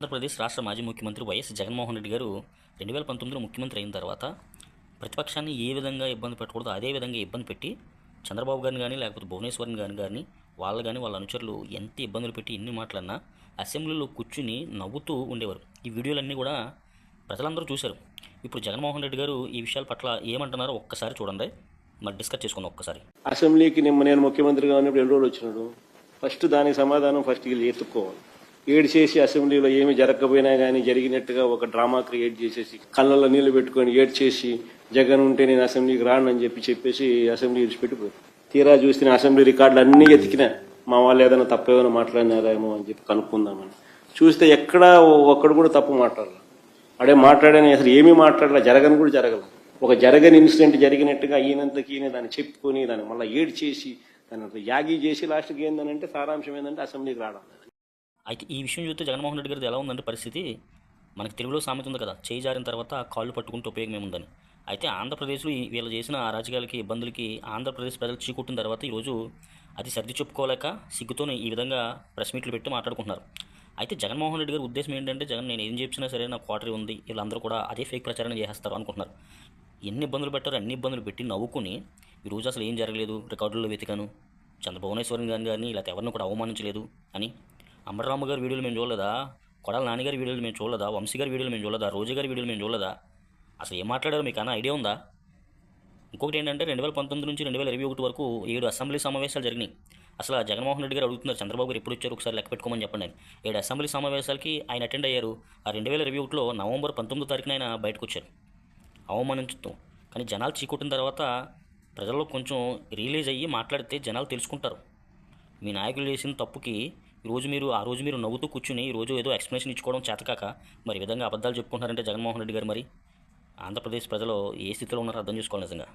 ఆంధ్రప్రదేశ్ రాష్ట్ర మాజీ ముఖ్యమంత్రి వైఎస్ జగన్మోహన్ రెడ్డి గారు రెండు వేల పంతొమ్మిదిలో ముఖ్యమంత్రి అయిన తర్వాత ప్రతిపక్షాన్ని ఏ విధంగా ఇబ్బంది పెట్టకూడదు అదే విధంగా ఇబ్బంది పెట్టి చంద్రబాబు గారిని కానీ లేకపోతే భువనేశ్వరన్ గారిని కానీ వాళ్ళు కానీ వాళ్ళ అనుచరులు ఎంత ఇబ్బందులు పెట్టి ఎన్ని మాటలన్నా అసెంబ్లీలో కూర్చుని నవ్వుతూ ఉండేవారు. ఈ వీడియోలన్నీ కూడా ప్రజలందరూ చూశారు. ఇప్పుడు జగన్మోహన్ రెడ్డి గారు ఈ విషయాల పట్ల ఏమంటున్నారో ఒక్కసారి చూడండి. మరి డిస్కస్ చేసుకుందాం ఒక్కసారి. అసెంబ్లీకి నిన్న నేను ముఖ్యమంత్రిగా ఉన్నప్పుడు ఎన్ని రోజులు వచ్చినాడు? ఫస్ట్ దానికి సమాధానం ఫస్ట్ వీళ్ళు ఎత్తుక్కోవాలి. ఏడు చేసి అసెంబ్లీలో ఏమి జరగకపోయినా కానీ జరిగినట్టుగా ఒక డ్రామా క్రియేట్ చేసేసి కళ్ళల్లో నీళ్ళు పెట్టుకొని ఏడ్ చేసి జగన్ ఉంటే నేను అసెంబ్లీకి రాను అని చెప్పి చెప్పేసి అసెంబ్లీ విడిచిపెట్టిపోయి తీరా చూస్తే అసెంబ్లీ రికార్డులు అన్నీ ఎతికిన మా వాళ్ళు ఏదైనా తప్పేమైనా మాట్లాడినారేమో అని చెప్పి కనుక్కుందామని. చూస్తే ఎక్కడా ఒక్కడు కూడా తప్పు మాట్లాడాలి. అడే మాట్లాడని అసలు ఏమీ మాట్లాడలే జరగని కూడా జరగలేదు ఒక జరగని ఇన్సిడెంట్ జరిగినట్టుగా ఈయనంతకి ఈయన దాన్ని చెప్పుకొని దాన్ని మళ్ళీ ఏడ్ చేసి దాన్ని యాగి చేసి లాస్ట్కి ఏంటంటే సారాంశం ఏంటంటే అసెంబ్లీకి రావడం. అయితే ఈ విషయం చూస్తే జగన్మోహన్ రెడ్డి గారిది ఎలా ఉందంటే పరిస్థితి మనకి తెలుగులో సామెత ఉంది కదా చేయి జారిన తర్వాత కాళ్ళు పట్టుకుంటే ఉపయోగం ఏముందని అయితే ఆంధ్రప్రదేశ్లో వీళ్ళు చేసిన అరాజకాలకి ఇబ్బందులకి ఆంధ్రప్రదేశ్ ప్రజలు చీకొట్టిన తర్వాత ఈరోజు అది సర్ది చెప్పుకోలేక సిగ్గుతోనే ఈ విధంగా ప్రెస్ మీట్లు పెట్టి మాట్లాడుకుంటున్నారు. అయితే జగన్మోహన్ రెడ్డి గారి ఉద్దేశం ఏంటంటే జగన్ నేను ఏం చెప్పినా సరే నా క్వార్టరీ ఉంది వీళ్ళందరూ కూడా అదే ఫేక్ ప్రచారం చేసేస్తారు అనుకుంటున్నారు. ఎన్ని ఇబ్బందులు పెట్టారో అన్ని ఇబ్బందులు పెట్టి నవ్వుకుని ఈరోజు అసలు ఏం జరగలేదు రికార్డుల్లో వెతికాను చంద్రభువనేశ్వరం గారిని కానీ లేకపోతే ఎవరిని కూడా అవమానించలేదు అని అమరరాము గారి వీడియోలు మేము చూడలేదా? కొడాల నాన్నగారి వీడియోలు మేము చూడలేదా? వంశీ గారి వీడియోలు మేము చూడలేదా? రోజు గారి వీడియోలు మేము చూడలేదా? అసలు ఏం మాట్లాడారో మీకు అన్న ఐడియా ఉందా? ఇంకొకటి ఏంటంటే రెండు వేల పంతొమ్మిది నుంచి రెండు వేల ఇరవై ఒకటి వరకు ఏడు అసెంబ్లీ సమావేశాలు జరిగినాయి. అసలు జగన్మోహన్ రెడ్డి గారు అడుగుతున్నారు చంద్రబాబు గారు ఎప్పుడు వచ్చారు? ఒకసారి లెక్క పెట్టుకోమని చెప్పండి ఆయన ఏడు అసెంబ్లీ సమావేశాలకి ఆయన అటెండ్ అయ్యారు. ఆ రెండు వేల ఇరవై ఒకటిలో నవంబర్ పంతొమ్మిదో తారీఖున ఆయన బయటకు వచ్చారు. అవమానించుతాం కానీ జనాలు చీకొట్టిన తర్వాత ప్రజల్లో కొంచెం రిలీజ్ అయ్యి మాట్లాడితే జనాలు తెలుసుకుంటారు. మీ నాయకులు చేసిన తప్పుకి ఈరోజు మీరు ఆ రోజు మీరు నవ్వుతూ కూర్చుని ఈరోజు ఏదో ఎక్స్ప్లెనేషన్ ఇచ్చుకోవడం చేతకాక మరి ఈ విధంగా అబద్ధాలు చెప్పుకుంటున్నారంటే జగన్మోహన్ రెడ్డి గారు మరి? ఆంధ్రప్రదేశ్ ప్రజలు ఏ స్థితిలో ఉన్నారో అర్థం చేసుకోవాలి నిజంగా.